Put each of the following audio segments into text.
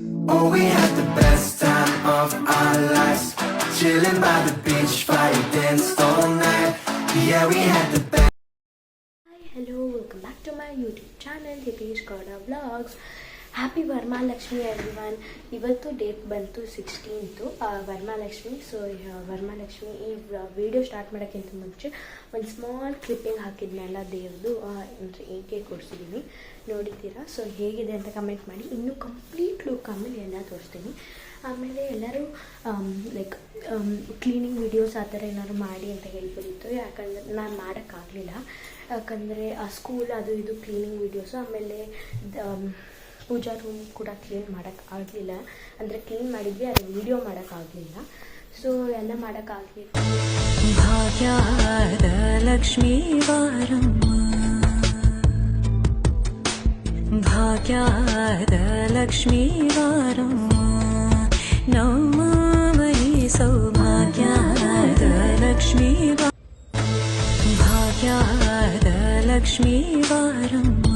Oh, we had the best time of our lives. Chilling by the beach, fire danced all night. Yeah, we had the best. Hi, hello, welcome back to my YouTube channel, Hitesh Gauda Vlogs. Happy Varamahalakshmi everyone ಇವತ್ತು date ಬಂತು sixteenth Varamahalakshmi so Varamahalakshmi ಈ video start ಮಾಡೋಕ್ಕಿಂತ ಮುಂಚೆ ಒಂದು small clipping ಹಾಕಿದ್ನಲ್ಲ ದೇವ್ರದು ಅಂದರೆ ಏಕೆ ಕೊಡಿಸಿದ್ದೀನಿ ನೋಡಿದ್ದೀರಾ? So ಹೇಗಿದೆ ಅಂತ ಕಮೆಂಟ್ ಮಾಡಿ. ಇನ್ನೂ ಕಂಪ್ಲೀಟ್ ಲುಕ್ ಆಮೇಲೆ ಎಲ್ಲ ತೋರಿಸ್ತೀನಿ. ಆಮೇಲೆ ಎಲ್ಲರೂ ಲೈಕ್ ಕ್ಲೀನಿಂಗ್ ವಿಡಿಯೋಸ್ ಆ ಥರ ಏನಾದ್ರು ಮಾಡಿ ಅಂತ ಹೇಳ್ಬೋದಿತ್ತು ಯಾಕಂದರೆ ನಾನು ಮಾಡೋಕ್ಕಾಗಲಿಲ್ಲ. ಯಾಕಂದರೆ, ಆ ಸ್ಕೂಲ್ ಅದು ಇದು ಕ್ಲೀನಿಂಗ್ ವಿಡಿಯೋಸು ಆಮೇಲೆ ಪೂಜಾ ರೂಮ್ ಕೂಡ ಕ್ಲೀನ್ ಮಾಡೋಕ್ಕಾಗಲಿಲ್ಲ ಅಂದರೆ ಕ್ಲೀನ್ ಮಾಡಿದ್ವಿ, ಅದು ವಿಡಿಯೋ ಮಾಡೋಕ್ಕಾಗಲಿಲ್ಲ ಸೊ ಎಲ್ಲ ಮಾಡೋಕ್ಕಾಗಲಿಲ್ಲ ಭಾಗ್ಯಾದ ಲಕ್ಷ್ಮೀ ವಾರಮ್ಮ. ಭಾಗ್ಯಾದ ಲಕ್ಷ್ಮೀ ವಾರಮ್ಮ. ನಮ್ಮ ಮನೆ ಸೌಭಾಗ್ಯದ ಲಕ್ಷ್ಮೀ ಭಾಗ್ಯಾದ ಲಕ್ಷ್ಮೀ ವಾರಮ್ಮ.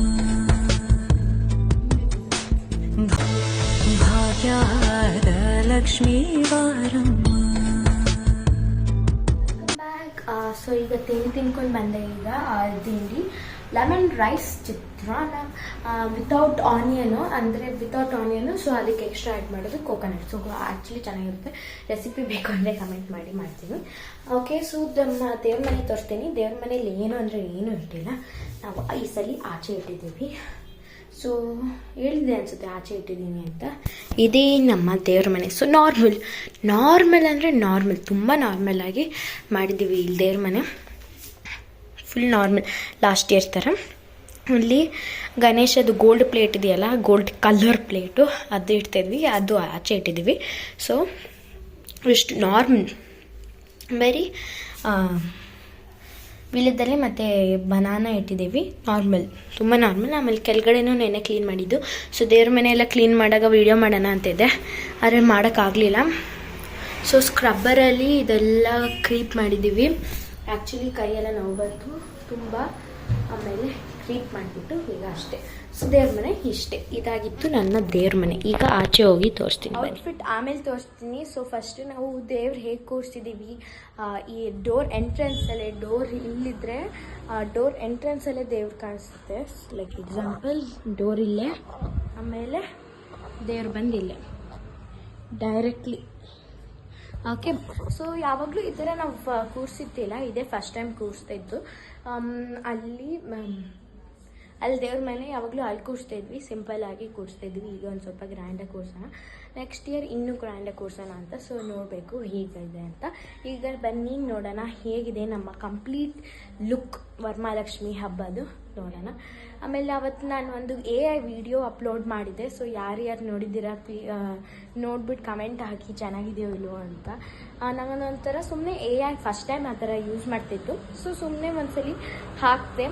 ಲಕ್ಷ್ಮೀ ವಾರಮ್ಮ. ಸೊ ಈಗ ತಿಂಡಿ ತಿನ್ಕೊಂಡು ಬಂದೆ ಈಗ ತಿಂಡಿ. Lemon rice chitranna without onion ಅಂದರೆ ವಿತೌಟ್ ಆನಿಯನು ಸೊ ಅದಕ್ಕೆ ಎಕ್ಸ್ಟ್ರಾ ಆ್ಯಡ್ ಮಾಡೋದು ಕೋಕೋನಟ್ ಸೊ ಆ್ಯಕ್ಚುಲಿ ಚೆನ್ನಾಗಿರುತ್ತೆ. ರೆಸಿಪಿ ಬೇಕು ಅಂದರೆ ಕಮೆಂಟ್ ಮಾಡಿ, ಮಾಡ್ತೀನಿ. ಓಕೆ ಸೊ ನಮ್ಮ ದೇವ್ರ ಮನೆ ತೋರಿಸ್ತೀನಿ. ದೇವ್ರ ಮನೇಲಿ ಏನು ಅಂದರೆ ಏನೂ ಇಟ್ಟಿಲ್ಲ. ನಾವು ಈ ಸಲ ಆಚೆ ಇಟ್ಟಿದ್ದೀವಿ. ಸೊ ಹೇಳಿದೆ ಅನಿಸುತ್ತೆ, ಆಚೆ ಇಟ್ಟಿದ್ದೀನಿ ಅಂತ. ಇದೇ ನಮ್ಮ ದೇವ್ರ ಮನೆ. ಸೊ ನಾರ್ಮಲ್ ನಾರ್ಮಲ್ ಅಂದರೆ ನಾರ್ಮಲ್ ತುಂಬ ನಾರ್ಮಲ್ ಆಗಿ ಮಾಡಿದ್ದೀವಿ ಇಲ್ಲಿ ದೇವ್ರ ಮನೆ. ಫುಲ್ ನಾರ್ಮಲ್ ಲಾಸ್ಟ್ ಇಯರ್ ಥರ ಅಲ್ಲಿ ಗಣೇಶದು ಗೋಲ್ಡ್ ಪ್ಲೇಟ್ ಇದೆಯಲ್ಲ ಗೋಲ್ಡ್ ಕಲರ್ ಪ್ಲೇಟು ಅದು ಇಡ್ತಿದ್ವಿ, ಅದು ಆಚೆ ಇಟ್ಟಿದ್ದೀವಿ. ಸೊ ಇಷ್ಟು ನಾರ್ಮಲ್ ವೆರಿ ವಿಲದಲ್ಲಿ ಮತ್ತು ಬನಾನ ಇಟ್ಟಿದ್ದೀವಿ ನಾರ್ಮಲ್ ತುಂಬ ನಾರ್ಮಲ್ ಆಮೇಲೆ ಕೆಳಗಡೆನೂ ನೆನೆ ಕ್ಲೀನ್ ಮಾಡಿದ್ದು. ಸೊ ದೇವ್ರ ಮನೆಯೆಲ್ಲ ಕ್ಲೀನ್ ಮಾಡಾಗ ವೀಡಿಯೋ ಮಾಡೋಣ ಅಂತಿದ್ದೆ ಆದರೆ ಮಾಡೋಕ್ಕಾಗಲಿಲ್ಲ. ಸೊ ಸ್ಕ್ರಬ್ಬರಲ್ಲಿ ಇದೆಲ್ಲ ಕ್ರೀಪ್ ಮಾಡಿದ್ದೀವಿ. ಆ್ಯಕ್ಚುಲಿ ಕೈಯೆಲ್ಲ ನೋವು ಬಂತು. ತುಂಬ, ಆಮೇಲೆ ಕ್ರೀಪ್ ಮಾಡಿಬಿಟ್ಟು ಈಗ ಅಷ್ಟೇ. ಸೊ ದೇವ್ರ ಮನೆ ಇಷ್ಟೇ. ಇದಾಗಿತ್ತು ನನ್ನ ದೇವ್ರ ಮನೆ. ಈಗ ಆಚೆ ಹೋಗಿ ತೋರಿಸ್ತೀನಿ ಔಟ್ಫಿಟ್ ಆಮೇಲೆ ತೋರಿಸ್ತೀನಿ. ಸೊ ಫಸ್ಟ್ ನಾವು ದೇವ್ರು ಹೇಗೆ ಕೂರಿಸಿದ್ದೀವಿ ಈ ಡೋರ್ ಎಂಟ್ರೆನ್ಸಲ್ಲೇ ಡೋರ್ ಇಲ್ಲಿದ್ರೆ ಡೋರ್ ಎಂಟ್ರೆನ್ಸಲ್ಲೇ ದೇವ್ರು ಕಾಣಿಸುತ್ತೆ. ಲೈಕ್ ಎಕ್ಸಾಂಪಲ್ ಡೋರ್ ಇಲ್ಲೇ ಆಮೇಲೆ ದೇವ್ರು ಬಂದು ಡೈರೆಕ್ಟ್ಲಿ ಓಕೆ ಸೊ ಯಾವಾಗಲೂ ಈ ಥರ ನಾವು ಕೂರಿಸಿದ್ದಿಲ್ಲ ಇದೇ ಫಸ್ಟ್ ಟೈಮ್ ಕೂರಿಸ್ತಾ ಇದ್ದು. ಅಲ್ಲಿ ಮ್, ಅಲ್ಲಿ ದೇವ್ರ ಮನೆ ಯಾವಾಗಲೂ ಅಲ್ಲಿ ಕೂರಿಸ್ತಾ ಇದ್ವಿ ಸಿಂಪಲ್ ಆಗಿ ಕೂರಿಸ್ತಾ ಇದ್ವಿ ಈಗ ಒಂದು ಸ್ವಲ್ಪ ಗ್ರ್ಯಾಂಡಾಗಿ ಕೂರ್ಸೋಣ. ನೆಕ್ಸ್ಟ್ ಇಯರ್ ಇನ್ನೂ ಗ್ರ್ಯಾಂಡಾಗಿ ಕೂರ್ಸೋಣ ಅಂತ ಸೊ ನೋಡಬೇಕು ಹೇಗಿದೆ ಅಂತ. ಈಗ ಬನ್ನಿ, ನೋಡೋಣ ಹೇಗಿದೆ ನಮ್ಮ ಕಂಪ್ಲೀಟ್ ಲುಕ್ ವರಮಹಾಲಕ್ಷ್ಮಿ ಹಬ್ಬದು. ನೋಡೋಣ. ಆಮೇಲೆ ಅವತ್ತು ನಾನು ಒಂದು ಎ ಐ ವಿಡಿಯೋ ಅಪ್ಲೋಡ್ ಮಾಡಿದ್ದೆ ಸೊ ಯಾರ್ಯಾರು ನೋಡಿದ್ದೀರಾ ಪ್ಲೀ ನೋಡ್ಬಿಟ್ಟು ಕಮೆಂಟ್ ಹಾಕಿ ಚೆನ್ನಾಗಿದೆಯೋ ಇಲ್ವೋ ಅಂತ. ನನಗೊಂದೊಂಥರ ಸುಮ್ಮನೆ ಎ ಐ ಫಸ್ಟ್ ಟೈಮ್ ಆ ಥರ ಯೂಸ್ ಮಾಡ್ತಿತ್ತು. ಸೊ ಸುಮ್ಮನೆ ಒಂದ್ಸಲಿ ಹಾಕ್ತೆ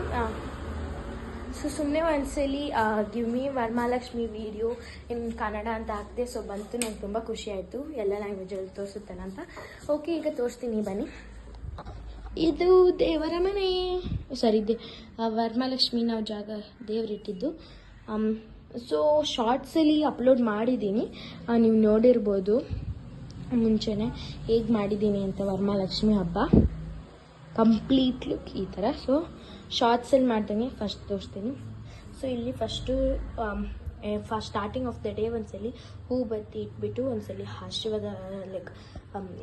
ಸೊ ಸುಮ್ಮನೆ ಒಂದ್ಸಲಿ give me Varamahalakshmi video in Kannada ಅಂತ ಹಾಕಿದೆ ಸೊ ಬಂತು, ನಂಗೆ ತುಂಬ ಖುಷಿ ಆಯಿತು. ಎಲ್ಲ ಲ್ಯಾಂಗ್ವೇಜಲ್ಲಿ ತೋರಿಸುತ್ತೇನೆ ಅಂತ. ಓಕೆ ಈಗ ತೋರಿಸ್ತೀನಿ, ಬನ್ನಿ. ಇದು ದೇವರ ಮನೆ. ಸರಿ ದೇ ವರಮಹಾಲಕ್ಷ್ಮಿ ನಾವು ಜಾಗ ದೇವರಿಟ್ಟಿದ್ದು ಸೊ ಶಾರ್ಟ್ಸಲ್ಲಿ ಅಪ್ಲೋಡ್ ಮಾಡಿದ್ದೀನಿ. ನೀವು ನೋಡಿರ್ಬೋದು. ಮುಂಚೆನೇ ಹೇಗೆ ಮಾಡಿದ್ದೀನಿ ಅಂತ ವರಮಹಾಲಕ್ಷ್ಮಿ ಹಬ್ಬ. ಕಂಪ್ಲೀಟ್ ಲುಕ್ ಈ ಥರ ಸೊ ಶಾರ್ಟ್ಸಲ್ಲಿ ಮಾಡ್ತೀನಿ ಫಸ್ಟ್ ತೋರಿಸ್ತೀನಿ. ಸೊ ಇಲ್ಲಿ first first starting of the day ಒಂದ್ಸಲಿ ಹೂ ಬತ್ತಿ ಇಟ್ಬಿಟ್ಟು ಒಂದ್ಸಲಿ ಆಶೀರ್ವಾದ ಲೈಕ್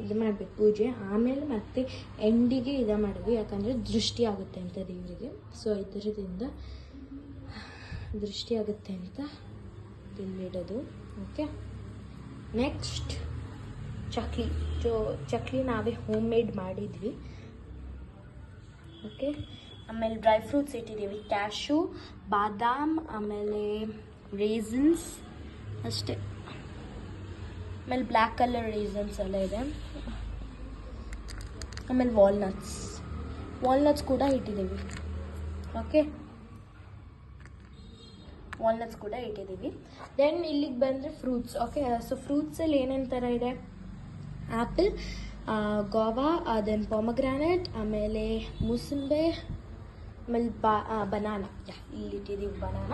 ಇದು ಮಾಡಬೇಕು ಪೂಜೆ. ಆಮೇಲೆ ಮತ್ತೆ ಎಂಡಿಗೆ ಇದು ಮಾಡಿದ್ವಿ ಯಾಕಂದರೆ ದೃಷ್ಟಿ ಆಗುತ್ತೆ ಅಂತ ದೇವರಿಗೆ. ಸೊ ಇದರಿಂದ ದೃಷ್ಟಿ ಆಗುತ್ತೆ ಅಂತ ಇಲ್ಲಿಡೋದು ಓಕೆ ನೆಕ್ಸ್ಟ್ ಚಕ್ಲಿ. ಜೋ ಚಕ್ಲಿ ನಾವೇ ಹೋಮ್ ಮೇಡ್ ಮಾಡಿದ್ವಿ. ಓಕೆ ಆಮೇಲೆ ಡ್ರೈ ಫ್ರೂಟ್ಸ್ ಇಟ್ಟಿದ್ದೀವಿ. ಕ್ಯಾಶು ಬಾದಾಮ್, ಆಮೇಲೆ ರೇಸನ್ಸ್ ಅಷ್ಟೇ. ಆಮೇಲೆ ಬ್ಲ್ಯಾಕ್ ಕಲರ್ ರೇಸನ್ಸ್ ಎಲ್ಲ ಇದೆ. ಆಮೇಲೆ ವಾಲ್ನಟ್ಸ್ ವಾಲ್ನಟ್ಸ್ ಕೂಡ ಇಟ್ಟಿದ್ದೀವಿ. ಓಕೆ ವಾಲ್ನಟ್ಸ್ ಕೂಡ ಇಟ್ಟಿದ್ದೀವಿ. ದೆನ್ ಇಲ್ಲಿಗೆ ಬಂದರೆ ಫ್ರೂಟ್ಸ್ ಓಕೆ ಸೊ ಫ್ರೂಟ್ಸಲ್ಲಿ ಏನೇನು ಥರ ಇದೆ? ಆ್ಯಪಲ್ ಗೋವಾ ದೆನ್ ಪೊಮಗ್ರಾನೆಟ್ ಆಮೇಲೆ ಮೂಸಂಬೆ ಆಮೇಲೆ ಬಾ ಬನಾನ. ಇಲ್ಲಿ ಇಟ್ಟಿದ್ದೀವಿ ಬನಾನ.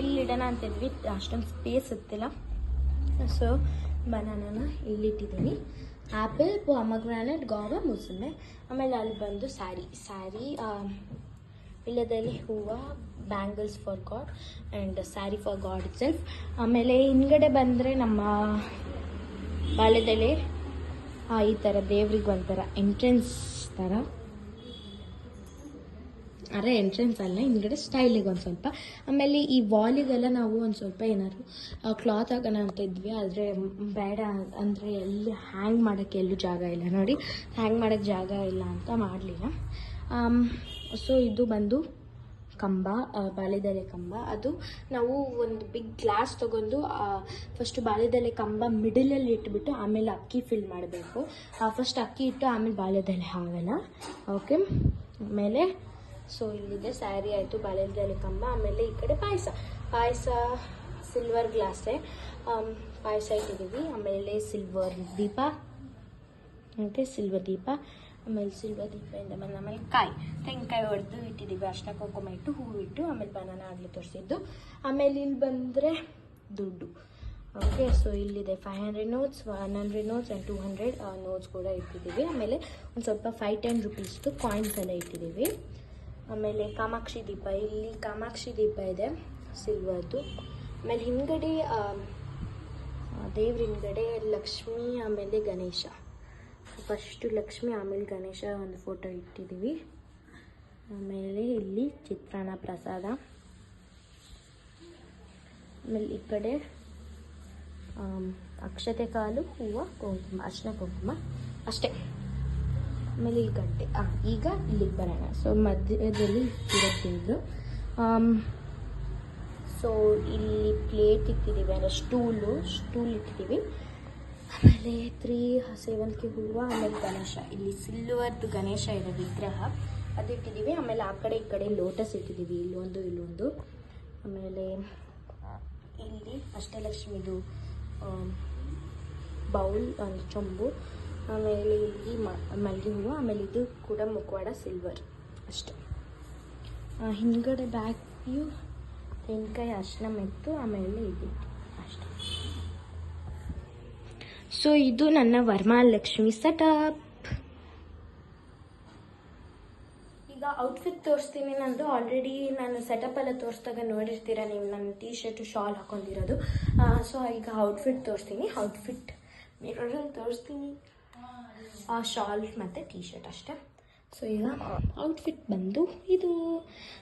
ಇಲ್ಲಿ ಇಡೋಣ ಅಂತಿದ್ವಿ ಅಷ್ಟೊಂದು ಸ್ಪೇಸ್ ಇರ್ತಿಲ್ಲ ಸೊ ಬನಾನನ ಇಲ್ಲಿಟ್ಟಿದ್ದೀನಿ ಆ್ಯಪಲ್ ಪೊಮಗ್ರಾನೆಟ್ ಗೋವಾ ಮುಸುಮೆ ಆಮೇಲೆ ಅಲ್ಲಿ ಬಂದು ಸ್ಯಾರಿ ಸ್ಯಾರಿ ಇಲ್ಲದಲ್ಲಿ ಹೂವು bangles for god and sari for god self ಆಮೇಲೆ ಹಿಂದ್ಗಡೆ ಬಂದರೆ ನಮ್ಮ ಬಾಲ್ಯದಲ್ಲೇ ಈ ಥರ ದೇವ್ರಿಗೆ ಒಂಥರ ಎಂಟ್ರೆನ್ಸ್ ಥರ ಅರೆ ಎಂಟ್ರೆನ್ಸ್ ಅಲ್ಲ, ಹಿಂದ್ಗಡೆ ಸ್ಟೈಲಿಗೆ ಒಂದು ಸ್ವಲ್ಪ. ಆಮೇಲೆ ಈ ವಾಲಿಗೆಲ್ಲ ನಾವು ಒಂದು ಸ್ವಲ್ಪ ಏನಾದ್ರು ಕ್ಲಾತ್ ಹಾಕೋಣ ಅಂತ ಇದ್ವಿ. ಆದರೆ ಬೇಡ ಅಂದರೆ ಎಲ್ಲಿ ಹ್ಯಾಂಗ್ ಮಾಡೋಕ್ಕೆ ಎಲ್ಲೂ ಜಾಗ ಇಲ್ಲ ನೋಡಿ. ಹ್ಯಾಂಗ್ ಮಾಡೋಕ್ಕೆ ಜಾಗ ಇಲ್ಲ ಅಂತ ಮಾಡಲಿಲ್ಲ. ಸೊ ಇದು ಬಂದು ಕಂಬ ಬಾಳೆದಲೆ ಕಂಬ. ಅದು ನಾವು ಒಂದು ಬಿಗ್ ಗ್ಲಾಸ್ ತೊಗೊಂಡು ಫಸ್ಟು ಬಾಳೆದೆಲೆ ಕಂಬ ಮಿಡಲಲ್ಲಿ ಇಟ್ಬಿಟ್ಟು ಆಮೇಲೆ ಅಕ್ಕಿ ಫಿಲ್ ಮಾಡಬೇಕು. ಫಸ್ಟ್ ಅಕ್ಕಿ ಇಟ್ಟು ಆಮೇಲೆ ಬಾಳೆದಲೆ ಹಾಗಲ್ಲ ಓಕೆ ಆಮೇಲೆ ಸೊ ಇಲ್ಲಿದೆ ಸ್ಯಾರಿ ಆಯಿತು ಬಾಳೆದೆಲೆ ಕಂಬ ಆಮೇಲೆ ಈ ಕಡೆ ಪಾಯಸ. ಪಾಯಸ ಸಿಲ್ವರ್ ಗ್ಲಾಸೆ ಪಾಯಸ ಇಟ್ಟಿದ್ದೀವಿ. ಆಮೇಲೆ ಸಿಲ್ವರ್ ದೀಪ. ಓಕೆ ಸಿಲ್ವರ್ ದೀಪ. ಆಮೇಲೆ ಸಿಲ್ವರ್ ದೀಪದಿಂದ ಬಂದು ಆಮೇಲೆ ಕಾಯಿ. ತೆಂಗಿನಕಾಯಿ ಹೊಡೆದು ಇಟ್ಟಿದ್ದೀವಿ. ಅರ್ಶಿನ ಕುಂಕುಮ ಇಟ್ಟು, ಹೂವು ಇಟ್ಟು, ಆಮೇಲೆ ಬನಾನ ಆಗಲಿ ತೋರಿಸಿದ್ದು. ಆಮೇಲೆ ಇಲ್ಲಿ ಬಂದರೆ ದುಡ್ಡು. ಓಕೆ ಸೊ ಇಲ್ಲಿದೆ five hundred notes one hundred notes and two hundred notes ಕೂಡ ಇಟ್ಟಿದ್ದೀವಿ. ಆಮೇಲೆ ಒಂದು ಸ್ವಲ್ಪ ಫೈವ್ ಟೆನ್ ರುಪೀಸ್ದು ಕಾಯಿನ್ಸ್ ಎಲ್ಲ ಇಟ್ಟಿದ್ದೀವಿ. ಆಮೇಲೆ ಕಾಮಾಕ್ಷಿ ದೀಪ. ಇಲ್ಲಿ ಕಾಮಾಕ್ಷಿ ದೀಪ ಇದೆ ಸಿಲ್ವರ್ದು ಆಮೇಲೆ ಹಿಂದ್ಗಡೆ ದೇವ್ರ ಹಿಂದ್ಗಡೆ ಲಕ್ಷ್ಮಿ, ಆಮೇಲೆ ಗಣೇಶ. ಫಸ್ಟು ಲಕ್ಷ್ಮಿ, ಆಮೇಲೆ ಗಣೇಶ ಒಂದು ಫೋಟೋ ಇಟ್ಟಿದ್ದೀವಿ ಆಮೇಲೆ ಇಲ್ಲಿ ಚಿತ್ರಾನ್ನ ಪ್ರಸಾದ. ಆಮೇಲೆ ಈ ಕಡೆ ಅಕ್ಷತೆ ಕಾಲು, ಹೂವು, ಕುಂಕುಮ, ಅರ್ಶಿನ ಕುಂಕುಮ. ಅಷ್ಟೇ. ಆಮೇಲೆ ಇಲ್ಲಿ ಗಂಟೆ ಹಾಂ ಈಗ ಇಲ್ಲಿಗೆ ಬರೋಣ. ಸೊ ಮಧ್ಯದಲ್ಲಿ ಇರೋದು ಸೊ ಇಲ್ಲಿ ಪ್ಲೇಟ್ ಇಟ್ಟಿದ್ದೀವಿ. ಅಂದರೆ ಸ್ಟೂಲು ಸ್ಟೂಲ್ ಇಟ್ಟಿದ್ದೀವಿ. ಆಮೇಲೆ ತ್ರೀ ಸೇವಂತಿಗೆ ಹೂವು, ಆಮೇಲೆ ಗಣೇಶ. ಇಲ್ಲಿ ಸಿಲ್ವರ್ದು ಗಣೇಶ ಇದೆ, ವಿಗ್ರಹ. ಅದು ಇಟ್ಟಿದ್ದೀವಿ. ಆಮೇಲೆ ಆ ಕಡೆ, ಈ ಕಡೆ ಲೋಟಸ್ ಇಟ್ಟಿದ್ದೀವಿ. ಇಲ್ಲೊಂದು ಇಲ್ಲೊಂದು. ಆಮೇಲೆ ಇಲ್ಲಿ ಅಷ್ಟಲಕ್ಷ್ಮಿದು ಬೌಲ್, ಒಂದು ಚೊಂಬು. ಆಮೇಲೆ ಇಲ್ಲಿ ಮ- ಮಲ್ಲಿಗೆ ಹೂವು ಆಮೇಲೆ ಇದು ಕೂಡ ಮುಖವಾಡ ಸಿಲ್ವರ್ ಅಷ್ಟೆ. ಹಿಂದುಗಡೆ ವ್ಯೂ ತೆಂಗಿನಕಾಯಿ ಅರ್ಶನ ಮೆತ್ತು ಆಮೇಲೆ ಇದು. ಅಷ್ಟೆ. ಸೊ ಇದು ನನ್ನ ವರಮಹಾಲಕ್ಷ್ಮಿ ಸೆಟಪ್ ಈಗ ಔಟ್ಫಿಟ್ ತೋರಿಸ್ತೀನಿ. ನಂದು ಆಲ್ರೆಡಿ ನಾನು ಸೆಟಪ್ ಎಲ್ಲ ತೋರಿಸಿದಾಗ ನೋಡಿರ್ತೀರ ನೀವು. ನನ್ನ ಟೀ ಶರ್ಟು ಶಾಲ್ ಹಾಕೊಂಡಿರೋದು ಸೊ ಈಗ ಔಟ್ಫಿಟ್ ತೋರಿಸ್ತೀನಿ. ಔಟ್ಫಿಟ್ ಮಿರರಲ್ಲಿ ತೋರಿಸ್ತೀನಿ. ಆ ಶಾಲ್ ಮತ್ತು ಟೀ ಶರ್ಟ್ ಅಷ್ಟೇ. ಸೊ ಈಗ ಔಟ್ಫಿಟ್ ಬಂದು ಇದು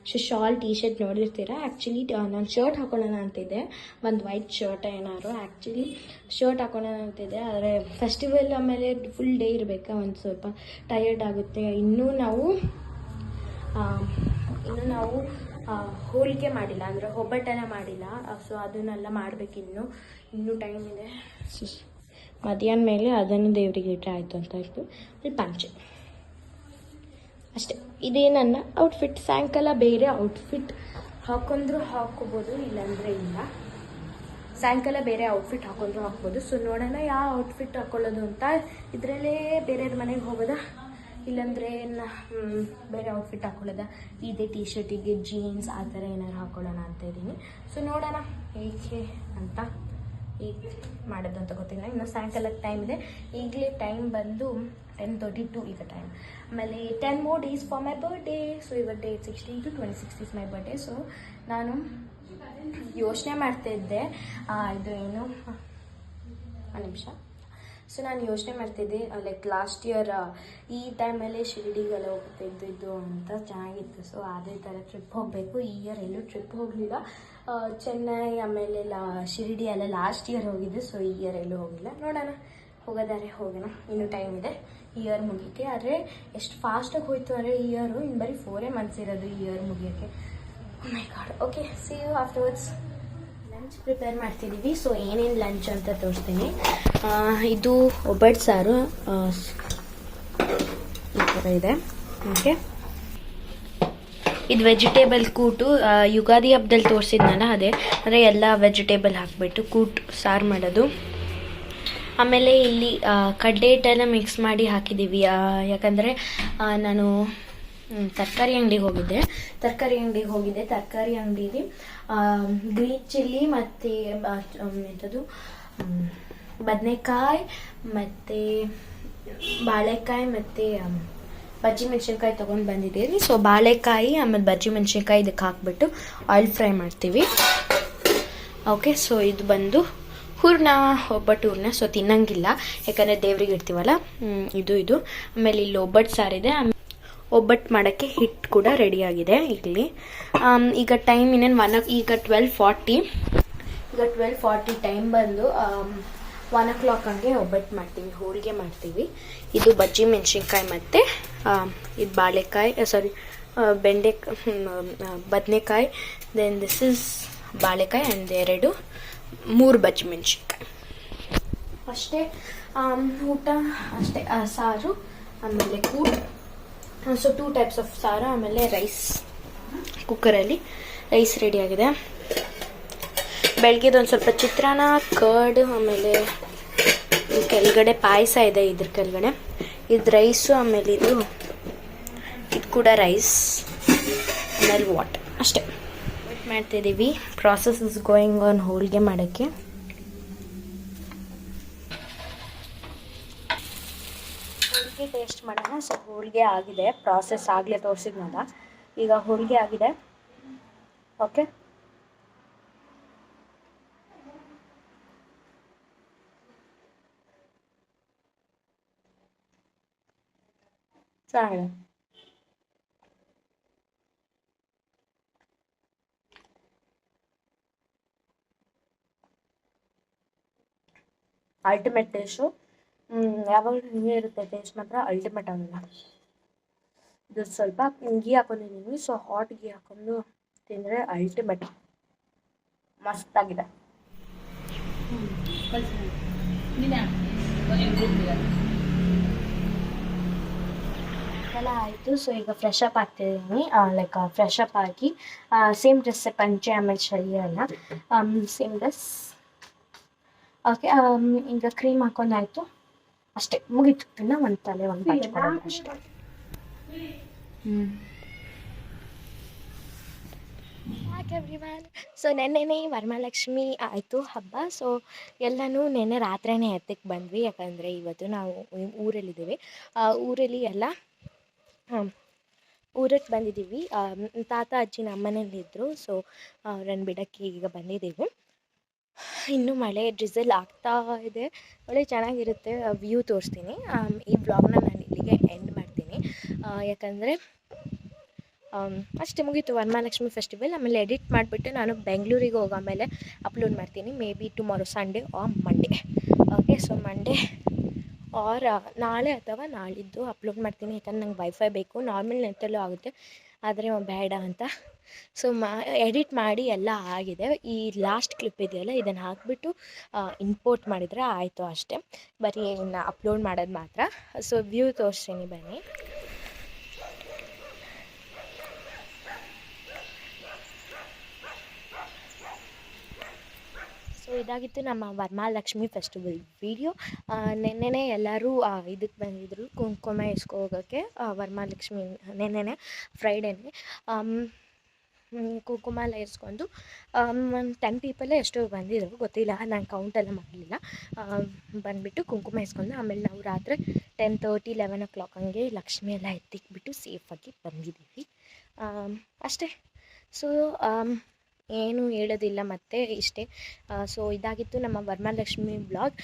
ಶಾಲ್ ಟೀ ಶರ್ಟ್ ನೋಡಿರ್ತೀರ ಆ್ಯಕ್ಚುಲಿ ನಾನು ಶರ್ಟ್ ಹಾಕೊಳ್ಳೋಣ ಅಂತಿದ್ದೆ. ಒಂದು ವೈಟ್ ಶರ್ಟ್ ಏನಾದ್ರು. ಆ್ಯಕ್ಚುಲಿ ಶರ್ಟ್ ಹಾಕೊಳ್ಳೋಣ ಅಂತಿದ್ದೆ. ಆದರೆ ಫೆಸ್ಟಿವಲ್ ಆಮೇಲೆ ಫುಲ್ ಡೇ ಇರಬೇಕಾ? ಒಂದು ಸ್ವಲ್ಪ ಟಯರ್ಡ್ ಆಗುತ್ತೆ. ಇನ್ನೂ ನಾವು ಇನ್ನೂ ನಾವು ಹೋಲಿಕೆ ಮಾಡಿಲ್ಲ. ಅಂದರೆ ಒಬ್ಬಟ್ಟೆಲ್ಲ ಮಾಡಿಲ್ಲ. ಸೊ ಅದನ್ನೆಲ್ಲ ಮಾಡಬೇಕಿನ್ನು. ಇನ್ನೂ ಟೈಮ್ ಇದೆ. ಮಧ್ಯಾಹ್ನ ಮೇಲೆ ಅದನ್ನು ದೇವರಿಗೆ ಇಟ್ಟರೆ ಆಯಿತು ಅಂತ ಇತ್ತು ಅಲ್ಲಿ ಪಂಚೆ. ಅಷ್ಟೇ. ಇದೇ ನನ್ನ ಔಟ್ಫಿಟ್ ಸಾಯಂಕಾಲ ಬೇರೆ ಔಟ್ಫಿಟ್ ಹಾಕೊಂಡ್ರು ಹಾಕೋಬೋದು ಇಲ್ಲಾಂದರೆ ಇಲ್ಲ. ಸಾಯಂಕಾಲ ಬೇರೆ ಔಟ್ಫಿಟ್ ಹಾಕೊಂಡ್ರು ಹಾಕ್ಬೋದು. ಸೊ ನೋಡೋಣ ಯಾವ ಔಟ್ಫಿಟ್ ಹಾಕೊಳ್ಳೋದು ಅಂತ. ಇದರಲ್ಲೇ ಬೇರೆಯವ್ರ ಮನೆಗೆ ಹೋಗೋದಾ? ಇಲ್ಲಾಂದರೆ ಬೇರೆ ಔಟ್ಫಿಟ್ ಹಾಕೊಳ್ಳೋದ? ಇದೇ ಟಿ ಶರ್ಟಿಗೆ ಜೀನ್ಸ್ ಆ ಥರ ಏನಾದ್ರು ಹಾಕೊಳ್ಳೋಣ ಅಂತ ಇದ್ದೀನಿ. ಸೊ ನೋಡೋಣ. ಏಕೆ ಅಂತ. ಈಗ ಮಾಡೋದು ಅಂತ ಗೊತ್ತಿಲ್ಲ. ಇನ್ನು ಸಾಯಂಕಾಲಕ್ಕೆ ಟೈಮ್ ಇದೆ. ಈಗಲೇ ಟೈಮ್ ಬಂದು ಟೆನ್ ತರ್ಟಿ ಟು ಈಗ ಟೈಮ್ ಆಮೇಲೆ ten more days for my birthday so ಇವತ್ತು date sixteen to twenty six is my birthday so ನಾನು ಯೋಚನೆ ಮಾಡ್ತಾ ಇದ್ದೆ. ಆ, ಇದು ಏನು? ಒಂದು ನಿಮಿಷ. ಸೊ ನಾನು ಯೋಚನೆ ಮಾಡ್ತಿದ್ದೆ ಲೈಕ್ ಲಾಸ್ಟ್ ಇಯರ್ ಈ ಟೈಮಲ್ಲೇ ಶಿರಡಿಗೆಲ್ಲ ಹೋಗ್ತಿದ್ದು ಅಂತ ಚೆನ್ನಾಗಿತ್ತು. ಸೊ ಅದೇ ಥರ ಟ್ರಿಪ್ ಹೋಗಬೇಕು. ಈ ಇಯರ್ ಎಲ್ಲೂ ಟ್ರಿಪ್ ಹೋಗಲಿಲ್ಲ. ಚೆನ್ನೈ, ಆಮೇಲೆ ಲಾ, ಶಿರಡಿ ಎಲ್ಲ ಲಾಸ್ಟ್ ಇಯರ್ ಹೋಗಿದ್ದೆ ಸೊ ಈ ಇಯರ್ ಎಲ್ಲೂ ಹೋಗಿಲ್ಲ. ನೋಡೋಣ. ಹೋಗೋದಾರೆ ಹೋಗೋಣ. ಇನ್ನೂ ಟೈಮ್ ಇದೆ. ಇಯರ್ ಮುಗಿಯೋಕ್ಕೆ ಆದರೆ ಎಷ್ಟು ಫಾಸ್ಟಾಗಿ ಹೋಯ್ತು ಅಂದರೆ ಇಯರು ಇನ್ನು ಬರೀ ಫೋರೇ ಮಂತ್ಸ್ ಇರೋದು year ಮುಗಿಯೋಕ್ಕೆ. My god okay see you afterwards lunch prepare ಮಾಡ್ತಿದ್ದೀವಿ ಸೊ ಏನೇನು ಲಂಚ್ ಅಂತ ತೋರಿಸ್ತೀನಿ. ಇದು ಒಬ್ಬಟ್ಟು ಸಾರು. ಈ ಥರ ಇದೆ. ಓಕೆ ಇದು ವೆಜಿಟೇಬಲ್ ಕೂಟು ಯುಗಾದಿ ಹಬ್ಬದಲ್ಲಿ ತೋರಿಸಿದ್ನಲ್ಲ ಅದೇ. ಅಂದರೆ ಎಲ್ಲ ವೆಜಿಟೇಬಲ್ ಹಾಕಿಬಿಟ್ಟು ಕೂಟು, ಸಾರು ಮಾಡೋದು. ಆಮೇಲೆ ಇಲ್ಲಿ ಕಡ್ಡೆ ಹಿಟ್ಟನ್ನು ಮಿಕ್ಸ್ ಮಾಡಿ ಹಾಕಿದ್ದೀವಿ ಯಾಕಂದರೆ ನಾನು ತರಕಾರಿ ಅಂಗಡಿಗೆ ಹೋಗಿದ್ದೆ. ತರಕಾರಿ ಅಂಗಡಿಗೆ ಹೋಗಿದ್ದೆ. ತರಕಾರಿ ಅಂಗಡಿಲಿ ಗ್ರೀನ್ ಚಿಲ್ಲಿ ಮತ್ತು ಎಂಥದ್ದು ಬದನೆಕಾಯಿ ಮತ್ತು ಬಾಳೆಕಾಯಿ ಮತ್ತು ಬಜ್ಜಿ ಮೆಣಸಿನ್ಕಾಯಿ ತೊಗೊಂಡು ಬಂದಿದ್ದೀವಿ. ಸೊ ಬಾಳೆಕಾಯಿ, ಆಮೇಲೆ ಬಜ್ಜಿ ಮೆಣಸಿನ್ಕಾಯಿ ಇದಕ್ಕೆ ಹಾಕ್ಬಿಟ್ಟು ಆಯಿಲ್ ಫ್ರೈ ಮಾಡ್ತೀವಿ. ಓಕೆ ಸೊ ಇದು ಬಂದು ಹೂರ್ಣ ಒಬ್ಬಟ್ಟು ಹೂರ್ಣ ಸೊ ತಿನ್ನಂಗಿಲ್ಲ. ಯಾಕಂದರೆ ದೇವ್ರಿಗೆ ಇಡ್ತೀವಲ್ಲ ಇದು ಇದು. ಆಮೇಲೆ ಇಲ್ಲಿ ಒಬ್ಬಟ್ಟು ಸಾರಿದೆ ಒಬ್ಬಟ್ಟು ಮಾಡೋಕ್ಕೆ ಹಿಟ್ಟು ಕೂಡ ರೆಡಿಯಾಗಿದೆ ಇಲ್ಲಿ. ಈಗ ಟೈಮ್ ಇನ್ನೇನು ಒನ್ ಈಗ ಟ್ವೆಲ್ ಫಾರ್ಟಿ ಈಗ ಟ್ವೆಲ್ ಫಾರ್ಟಿ ಟೈಮ್ ಬಂದು ಒನ್ ಓ ಕ್ಲಾಕ್ ಹಂಗೆ ಒಬ್ಬಟ್ಟು ಮಾಡ್ತೀವಿ, ಹೋಳಿಗೆ ಮಾಡ್ತೀವಿ. ಇದು ಬಜ್ಜಿ ಮೆಣಸಿನ್ಕಾಯಿ ಮತ್ತು ಇದು ಬಾಳೆಕಾಯಿ ಸಾರಿ ಬೆಂಡೆ ಬದನೆಕಾಯಿ ದೆನ್ ದಿಸ್ ಇಸ್ ಬಾಳೆಕಾಯಿ ಆ್ಯಂಡ್ ಎರಡು, ಮೂರು ಬಜ್ಜಿ ಮೆಣಸಿನ್ಕಾಯಿ ಅಷ್ಟೇ ಊಟ ಅಷ್ಟೇ ಸಾರು, ಆಮೇಲೆ ಕೂಟ್ ಸೊ ಟೂ ಟೈಪ್ಸ್ ಆಫ್ ಸಾರು, ಆಮೇಲೆ ರೈಸ್ ಕುಕ್ಕರಲ್ಲಿ ರೈಸ್ ರೆಡಿಯಾಗಿದೆ ಬೆಳಗ್ಗೆದು ಒಂದು ಸ್ವಲ್ಪ ಚಿತ್ರಾನ್ನ ಕರ್ಡ್ ಆಮೇಲೆ ಕೆಳಗಡೆ ಪಾಯಸ ಇದೆ ಇದ್ರ ಕೆಳಗಡೆ ಇದು ರೈಸು ಆಮೇಲೆ ಇದು ಇದು ಕೂಡ ರೈಸ್, ಆಮೇಲೆ ವಾಟ್ ಅಷ್ಟೇ. ವೇಟ್ ಮಾಡ್ತಿದ್ದೀವಿ process is going on holige ಮಾಡೋಕ್ಕೆ. ಹೋಳಿಗೆ ಟೇಸ್ಟ್ ಮಾಡೋಣ. ಸೊ ಹೋಳಿಗೆ ಆಗಿದೆ. ಪ್ರಾಸೆಸ್ ಆಗಲೇ ತೋರಿಸಿದ್ನಲ್ಲ. ಈಗ ಹೋಳಿಗೆ ಆಗಿದೆ. ಓಕೆ ಚೆನ್ನಾಗಿದೆ ಅಲ್ಟಿಮೇಟ್ ಟೇಸ್ಟು ಯಾವಾಗಲೂ ನಿಮಗೆ ಇರುತ್ತೆ ಟೇಸ್ಟ್ ಮಾತ್ರ ಅಲ್ಟಿಮೇಟ್ ಆಗಲ್ಲ ಇದು ಸ್ವಲ್ಪ ಗೀ ಹಾಕೊಂಡಿದ್ದೀನಿ ಸೊ ಹಾಟ್ ಗೀ ಹಾಕೊಂಡು ತಿಂದರೆ ಅಲ್ಟಿಮೇಟ್ ಮಸ್ತಾಗಿದೆ ಎಲ್ಲ ಆಯಿತು. ಸೊ ಈಗ ಫ್ರೆಶ್ ಅಪ್ ಆಗ್ತಿದ್ದೀನಿ ಲೈಕ್ ಫ್ರೆಶ್ ಅಪ್ ಆಗಿ ಸೇಮ್ ಡ್ರೆಸ್ ಪಂಚೆ ಆಮೇಲೆ ಚಳಿ ಅಲ್ಲ. ಸೇಮ್ ಡ್ರೆಸ್ ಓಕೆ ಈಗ ಕ್ರೀಮ್ ಹಾಕೊಂಡಾಯ್ತು ಅಷ್ಟೇ ಮುಗೀತು. ಇನ್ನು ಒಂದು ತಲೆ ಒಂದು ಅಷ್ಟೇ. ಹ್ಞೂ ಸೊ ನೆನ್ನೆನೇ ವರಮಹಾಲಕ್ಷ್ಮಿ ಆಯಿತು ಹಬ್ಬ. ಸೊ ಎಲ್ಲನೂ ನೆನ್ನೆ ರಾತ್ರಿನೇ ಎತ್ತಕ್ಕೆ ಬಂದ್ವಿ. ಯಾಕಂದರೆ ಇವತ್ತು ನಾವು ಊರಲ್ಲಿದ್ದೇವೆ ಊರಲ್ಲಿದ್ದೀವಿ. ಆ, ಊರಲ್ಲಿ ಎಲ್ಲ ಊರಿಗೆ ಬಂದಿದ್ದೀವಿ ತಾತ, ಅಜ್ಜಿ ನಮ್ಮ ಮನೇಲಿದ್ದರು ಸೊ ಅವ್ರನ್ನ ಬಿಡೋಕ್ಕೆ ಈಗ ಬಂದಿದ್ದೀವಿ ಇನ್ನು ಮಳೆ ಡ್ರಿಸಲ್ ಆಗ್ತಾ ಇದೆ. ಒಳ್ಳೆ ಚೆನ್ನಾಗಿರುತ್ತೆ ವ್ಯೂ ತೋರಿಸ್ತೀನಿ. ಈ ಬ್ಲಾಗ್ನ ನಾನು ಇಲ್ಲಿಗೆ ಎಂಡ್ ಮಾಡ್ತೀನಿ. ಯಾಕಂದರೆ ಅಷ್ಟೇ ಮುಗೀತು. ವರಮಹಾಲಕ್ಷ್ಮಿ ಫೆಸ್ಟಿವಲ್ ಆಮೇಲೆ ಎಡಿಟ್ ಮಾಡಿಬಿಟ್ಟು ನಾನು ಬೆಂಗಳೂರಿಗೆ ಹೋಗೋ ಆಮೇಲೆ ಅಪ್ಲೋಡ್ ಮಾಡ್ತೀನಿ. Maybe tomorrow Sunday or Monday okay so Monday or ನಾಳೆ ಅಥವಾ ನಾಳಿದ್ದು ಅಪ್ಲೋಡ್ ಮಾಡ್ತೀನಿ. ಯಾಕಂದ್ರೆ ನಂಗೆ ವೈಫೈ ಬೇಕು. ನಾರ್ಮಲ್ ನೆಟ್ಟಲ್ಲೂ ಆಗುತ್ತೆ. ಆದರೆ ಬೇಡ ಅಂತ. ಸೊ ಮಾ ಎಡಿಟ್ ಮಾಡಿ ಎಲ್ಲ ಆಗಿದೆ. ಈ ಲಾಸ್ಟ್ ಕ್ಲಿಪ್ ಇದೆಯಲ್ಲ, ಇದನ್ನು ಹಾಕಿಬಿಟ್ಟು ಇಂಪೋರ್ಟ್ ಮಾಡಿದರೆ ಆಯಿತು ಅಷ್ಟೇ. ಬರೀ ಇನ್ನು ಅಪ್ಲೋಡ್ ಮಾಡೋದು ಮಾತ್ರ. ಸೊ ವ್ಯೂ ತೋರಿಸ್ತೀನಿ ಬನ್ನಿ. ಇದಾಗಿತ್ತು ನಮ್ಮ ವರಮಹಾಲಕ್ಷ್ಮಿ ಫೆಸ್ಟಿವಲ್ ವಿಡಿಯೋ ನೆನ್ನೆನೇ ಎಲ್ಲರೂ ಇದಕ್ಕೆ ಬಂದಿದ್ದರು ಕುಂಕುಮ ಇಸ್ಕೋಗೋಕ್ಕೆ ವರಮಹಾಲಕ್ಷ್ಮಿ ನಿನ್ನೆ ಫ್ರೈಡೇನೆ ಕುಂಕುಮ ಎಲ್ಲ ಇಸ್ಕೊಂಡು ಒಂದು ಟೆನ್ ಪೀಪಲ್ಲೇ ಎಷ್ಟೋ ಬಂದಿದ್ರು, ಗೊತ್ತಿಲ್ಲ, ನಾನು ಕೌಂಟೆಲ್ಲ ಮಾಡಲಿಲ್ಲ. ಬಂದುಬಿಟ್ಟು ಕುಂಕುಮ ಇಸ್ಕೊಂಡು ಆಮೇಲೆ ನಾವು ರಾತ್ರಿ ten thirty eleven o'clock ಹಂಗೆ ಲಕ್ಷ್ಮಿ ಎಲ್ಲ ಎತ್ತಿಕ್ಬಿಟ್ಟು ಸೇಫಾಗಿ ಬಂದಿದ್ದೀವಿ. ಅಷ್ಟೇ. ಸೊ ಏನು ಹೇಳೋದಿಲ್ಲ ಮತ್ತೆ ಇಷ್ಟೇ. ಸೊ ಇದಾಗಿತ್ತು ನಮ್ಮ ವರಮಹಾಲಕ್ಷ್ಮಿ ಬ್ಲಾಗ್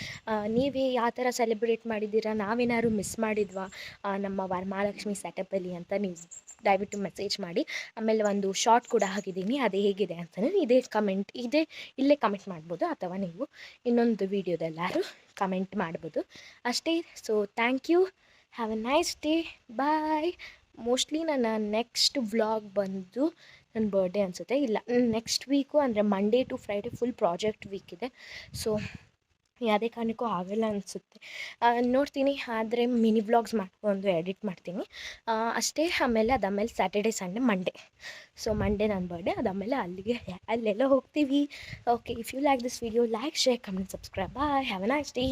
ನೀವು ಯಾವ ಥರ ಸೆಲೆಬ್ರೇಟ್ ಮಾಡಿದ್ದೀರಾ? ನಾವೇನಾದ್ರು ಮಿಸ್ ಮಾಡಿದ್ವಾ? ನಮ್ಮ ವರಮಹಾಲಕ್ಷ್ಮಿ ಸೆಟಪಲ್ಲಿ ಅಂತ ನೀವು ದಯವಿಟ್ಟು ಮೆಸೇಜ್ ಮಾಡಿ. ಆಮೇಲೆ ಒಂದು ಶಾರ್ಟ್ ಕೂಡ ಹಾಕಿದ್ದೀನಿ. ಅದು ಹೇಗಿದೆ ಅಂತಲೇ ಇದೇ ಕಮೆಂಟ್ ಇದೇ ಇಲ್ಲೇ ಕಮೆಂಟ್ ಮಾಡ್ಬೋದು ಅಥವಾ ನೀವು ಇನ್ನೊಂದು ವೀಡಿಯೋದೆಲ್ಲರೂ ಕಮೆಂಟ್ ಮಾಡ್ಬೋದು. ಅಷ್ಟೇ so thank you have a nice day bye mostly ನನ್ನ ನೆಕ್ಸ್ಟ್ ವ್ಲಾಗ್ ಬಂದು ನನ್ನ ಬರ್ಡೇ ಅನಿಸುತ್ತೆ. ಇಲ್ಲ ನೆಕ್ಸ್ಟ್ ವೀಕು ಅಂದರೆ Monday to Friday full project week ಇದೆ. ಸೊ ಯಾವುದೇ ಕಾರಣಕ್ಕೂ ಆಗಲ್ಲ ಅನಿಸುತ್ತೆ. ನೋಡ್ತೀನಿ ಆದರೆ ಮಿನಿ ವ್ಲಾಗ್ಸ್ ಮಾಡ್ಕೊಂಡು ಎಡಿಟ್ ಮಾಡ್ತೀನಿ. ಅಷ್ಟೇ ಆಮೇಲೆ ಅದಾದಮೇಲೆ Saturday Sunday Monday so Monday ನನ್ನ ಬರ್ಡೇ ಅದಾದಮೇಲೆ ಅಲ್ಲಿಗೆ ಅಲ್ಲೆಲ್ಲ ಹೋಗ್ತೀವಿ. Okay if you like this video like share comment subscribe bye have a nice day